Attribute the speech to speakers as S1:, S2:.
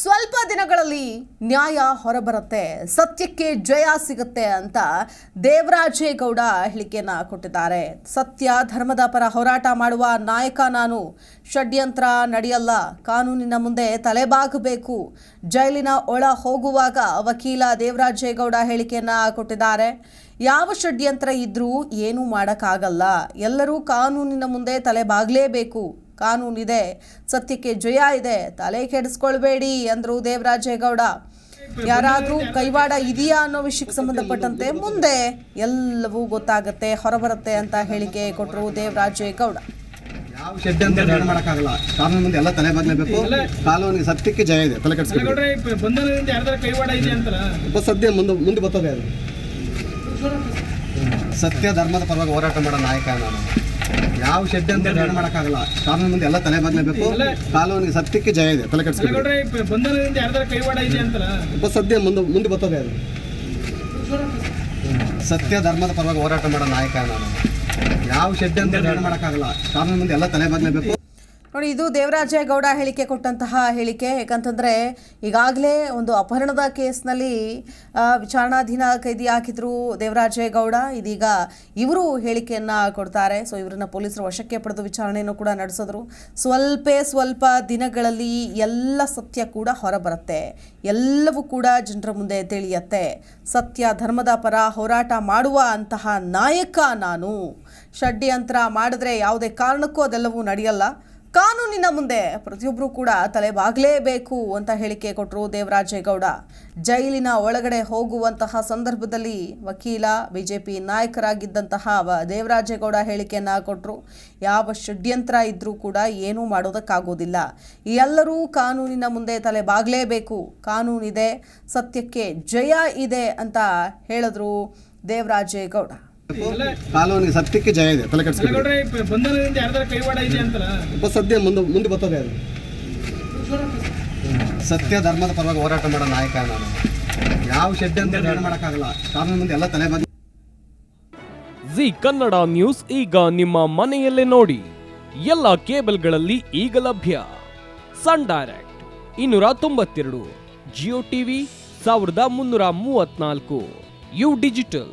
S1: ಸ್ವಲ್ಪ ದಿನಗಳಲ್ಲಿ ನ್ಯಾಯ ಹೊರಬರುತ್ತೆ, ಸತ್ಯಕ್ಕೆ ಜಯ ಸಿಗುತ್ತೆ ಅಂತ ದೇವರಾಜೇಗೌಡ ಹೇಳಿಕೆಯನ್ನ ಕೊಟ್ಟಿದ್ದಾರೆ. ಸತ್ಯ, ಧರ್ಮದ ಪರ ಹೋರಾಟ ಮಾಡುವ ನಾಯಕ ನಾನು. ಷಡ್ಯಂತ್ರ ನಡೆಯಲ್ಲ, ಕಾನೂನಿನ ಮುಂದೆ ತಲೆಬಾಗಬೇಕು. ಜೈಲಿನ ಒಳ ಹೋಗುವಾಗ ವಕೀಲ ದೇವರಾಜೇಗೌಡ ಹೇಳಿಕೆಯನ್ನ ಕೊಟ್ಟಿದ್ದಾರೆ. ಯಾವ ಷಡ್ಯಂತ್ರ ಇದ್ರೂ ಏನೂ ಮಾಡೋಕ್ಕಾಗಲ್ಲ. ಎಲ್ಲರೂ ಕಾನೂನಿನ ಮುಂದೆ ತಲೆಬಾಗಲೇಬೇಕು. ಕಾನೂನಿದೆ. ಸತ್ಯಕ್ಕೆ ಜಯ ಇದೆ. ತಲೆ ಕೆಡಿಸ್ಕೊಳ್ಬೇಡಿ ಅಂದ್ರು ದೇವರಾಜೇಗೌಡ. ಯಾರಾದ್ರೂ ಕೈವಾಡ ಇದೆಯಾ ಅನ್ನೋ ವಿಷಯಕ್ಕೆ ಸಂಬಂಧಪಟ್ಟಂತೆ ಮುಂದೆ ಎಲ್ಲವೂ ಗೊತ್ತಾಗುತ್ತೆ ಹೊರಬರುತ್ತೆ ಅಂತ ಹೇಳಿಕೆ ಕೊಟ್ಟರು ದೇವರಾಜೇಗೌಡ.
S2: ಯಾವ ಷಡ್ಯಂತ್ರ ಏನು ಮಾಡೋಕ್ಕಾಗಲ್ಲ. ಕಾನೂನು ಮುಂದೆ ಎಲ್ಲ ತಲೆ ಕಾನೂನಿಗೆ ಸತ್ಯಕ್ಕೆ ಜಯ ಇದೆ. ತಲೆ ಕೆಡಿಸ್ಕೊಂಡು ಸದ್ಯ ಮುಂದೆ ಮುಂದೆ ಬರ್ತದೆ ಅದು. ಸತ್ಯ ಧರ್ಮದ ಪರವಾಗಿ ಹೋರಾಟ ಮಾಡೋ ನಾಯಕ ನಾನು. ಯಾವ ಷಡ್ಯಂತ್ರ ಏನು ಮಾಡೋಕ್ಕಾಗಲ್ಲ. ಕಾನೂನು ಮುಂದೆ ಎಲ್ಲ ತಲೆ ಬಾಗ್ಲೇಬೇಕು ಕಾನೂನಿಗೆ ಸತ್ಯಕ್ಕೆ ಜಯ ಇದೆ. ತಲೆ
S3: ಅಂತಲ್ಲ?
S2: ಸದ್ಯ ಮುಂದೆ ಮುಂದೆ ಬರ್ತದೆ ಅದು. ಸತ್ಯ ಧರ್ಮದ ಪರವಾಗಿ ಹೋರಾಟ ಮಾಡೋ ನಾಯಕ ನಾನು. ಯಾವ ಶೆಡ್ ಅಂತ ಏನು ಮಾಡೋಕ್ಕಾಗಲ್ಲ. ಕಾನೂನು ಮುಂದೆ ಎಲ್ಲ ತಲೆ ಬದಲೇಬೇಕು
S1: ನೋಡಿ, ಇದು ದೇವರಾಜೇಗೌಡ ಹೇಳಿಕೆ ಕೊಟ್ಟಂತಹ ಹೇಳಿಕೆ. ಯಾಕಂತಂದರೆ, ಈಗಾಗಲೇ ಒಂದು ಅಪಹರಣದ ಕೇಸ್ನಲ್ಲಿ ವಿಚಾರಣಾಧೀನ ಕೈದಿ ಹಾಕಿದ್ರು ದೇವರಾಜೇಗೌಡ ಇದೀಗ ಇವರು ಹೇಳಿಕೆಯನ್ನು ಕೊಡ್ತಾರೆ. ಸೊ ಇವರನ್ನ ಪೊಲೀಸರು ವಶಕ್ಕೆ ಪಡೆದು ವಿಚಾರಣೆಯನ್ನು ಕೂಡ ನಡೆಸಿದ್ರು. ಸ್ವಲ್ಪೇ ಸ್ವಲ್ಪ ದಿನಗಳಲ್ಲಿ ಎಲ್ಲ ಸತ್ಯ ಕೂಡ ಹೊರಬರುತ್ತೆ. ಎಲ್ಲವೂ ಕೂಡ ಜನರ ಮುಂದೆ ತಿಳಿಯತ್ತೆ. ಸತ್ಯ ಧರ್ಮದ ಪರ ಹೋರಾಟ ಮಾಡುವ ಅಂತಹ ನಾಯಕ ನಾನು. ಷಡ್ಯಂತ್ರ ಮಾಡಿದ್ರೆ ಯಾವುದೇ ಕಾರಣಕ್ಕೂ ಅದೆಲ್ಲವೂ ನಡೆಯಲ್ಲ. ಕಾನೂನಿನ ಮುಂದೆ ಪ್ರತಿಯೊಬ್ಬರು ಕೂಡ ತಲೆಬಾಗಲೇಬೇಕು ಅಂತ ಹೇಳಿಕೆ ಕೊಟ್ಟರು ದೇವರಾಜೇಗೌಡ. ಜೈಲಿನ ಒಳಗಡೆ ಹೋಗುವಂತಹ ಸಂದರ್ಭದಲ್ಲಿ ವಕೀಲ, ಬಿಜೆಪಿ ನಾಯಕರಾಗಿದ್ದಂತಹ ದೇವರಾಜೇಗೌಡ ಹೇಳಿಕೆಯನ್ನ ಕೊಟ್ಟರು ಯಾವ ಷಡ್ಯಂತ್ರ ಇದ್ದರೂ ಕೂಡ ಏನೂ ಮಾಡೋದಕ್ಕಾಗೋದಿಲ್ಲ. ಎಲ್ಲರೂ ಕಾನೂನಿನ ಮುಂದೆ ತಲೆಬಾಗಲೇಬೇಕು. ಕಾನೂನಿದೆ, ಸತ್ಯಕ್ಕೆ ಜಯ ಇದೆ ಅಂತ ಹೇಳಿದ್ರು ದೇವರಾಜೇಗೌಡ.
S2: ಕಾನೂನಿಗೆ ಸತ್ಯಕ್ಕೆ ಜಯ ಇದೆ ತಲೆ
S3: ಬಂಧನದಿಂದ ಯಾರ್ದಾರ ಕೈವಾಡ ಇದೆ ಅಂತಲ್ಲ?
S2: ಸದ್ಯ ಮುಂದೆ ಮುಂದೆ ಬರ್ತದೆ ಅದು. ಸತ್ಯ ಧರ್ಮದ ಪರವಾಗಿ ಹೋರಾಟ ಮಾಡೋ ನಾಯಕ ನಾನು. ಯಾವ ಶೆಡ್ ಅಂತ ಮಾಡೋಕ್ಕಾಗಲ್ಲ. ಕಾನೂನು ಮುಂದೆ ಎಲ್ಲ ತಲೆ ಬಂದ
S4: ಜಿ ಕನ್ನಡ ನ್ಯೂಸ್ ಈಗ ನಿಮ್ಮ ಮನೆಯಲ್ಲೇ ನೋಡಿ. ಎಲ್ಲ ಕೇಬಲ್ಗಳಲ್ಲಿ ಈಗ ಲಭ್ಯ. ಸನ್ ಡೈರೆಕ್ಟ್ ಇನ್ನೂರ ತೊಂಬತ್ತೆರಡು ಜಿಯೋ ಟಿವಿ ಸಾವಿರದ ಮುನ್ನೂರ ಮೂವತ್ನಾಲ್ಕು ಯು ಡಿಜಿಟಲ್.